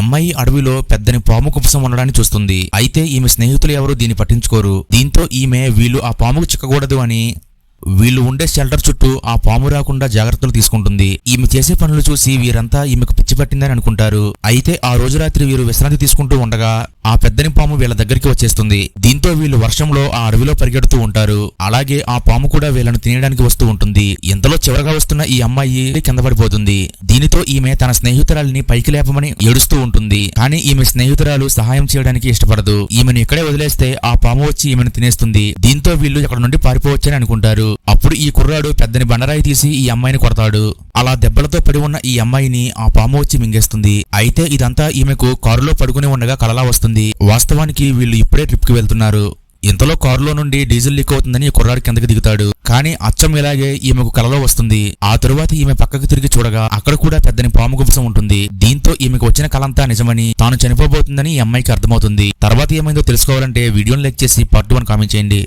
అమ్మాయి అడవిలో పెద్దని పాము కుపసం ఉండడాన్ని చూస్తుంది. అయితే ఈమె స్నేహితులు ఎవరూ దీన్ని పట్టించుకోరు. దీంతో ఈమె వీళ్ళు ఆ పాముకు చిక్కకూడదు అని వీళ్ళు ఉండే షెల్టర్ చుట్టూ ఆ పాము రాకుండా జాగ్రత్తలు తీసుకుంటుంది. ఈమె చేసే పనులు చూసి వీరంతా ఈమెకు పిచ్చి పట్టిందని అనుకుంటారు. అయితే ఆ రోజు రాత్రి వీరు విశ్రాంతి తీసుకుంటూ ఉండగా ఆ పెద్దని పాము వీళ్ళ దగ్గరికి వచ్చేస్తుంది. దీంతో వీళ్ళు వర్షంలో ఆ అడవిలో పరిగెడుతూ ఉంటారు. అలాగే ఆ పాము కూడా వీళ్ళను తినేయడానికి వస్తూ ఉంటుంది. ఇంతలో చివరగా వస్తున్న ఈ అమ్మాయి కింద పడిపోతుంది. దీనితో ఈమె తన స్నేహితురాలిని పైకి లేపమని ఏడుస్తూ ఉంటుంది. కానీ ఈమె స్నేహితురాలు సహాయం చేయడానికి ఇష్టపడదు. ఈమెను ఇక్కడే వదిలేస్తే ఆ పాము వచ్చి ఈమెను తినేస్తుంది. దీంతో వీళ్ళు ఇక్కడ నుండి పారిపోవచ్చని అనుకుంటారు. అప్పుడు ఈ కుర్రాడు పెద్దని బండరాయి తీసి ఈ అమ్మాయిని కొడతాడు. అలా దెబ్బలతో పడి ఉన్న ఈ అమ్మాయిని ఆ పాము వచ్చి మింగేస్తుంది. అయితే ఇదంతా ఈమెకు కారులో పడుకుని ఉండగా కలలా వస్తుంది. వాస్తవానికి వీళ్ళు ఇప్పుడే ట్రిప్కి వెళ్తున్నారు. ఇంతలో కారులో నుండి డీజిల్ లీక్ అవుతుందని ఈ కుర్రాడు కిందకి దిగుతాడు. కానీ అచ్చం ఇలాగే ఈమెకు కలలో వస్తుంది. ఆ తరువాత ఈమె పక్కకు తిరిగి చూడగా అక్కడ కూడా పెద్దని పాము గుంసం ఉంటుంది. దీంతో ఈమెకు వచ్చిన కలంతా నిజమని తాను చనిపోబోతుందని ఈ అమ్మాయికి అర్థమవుతుంది. తర్వాత ఏమైందో తెలుసుకోవాలంటే వీడియోని లైక్ చేసి పార్ట్ వన్ కామెంట్ చేయండి.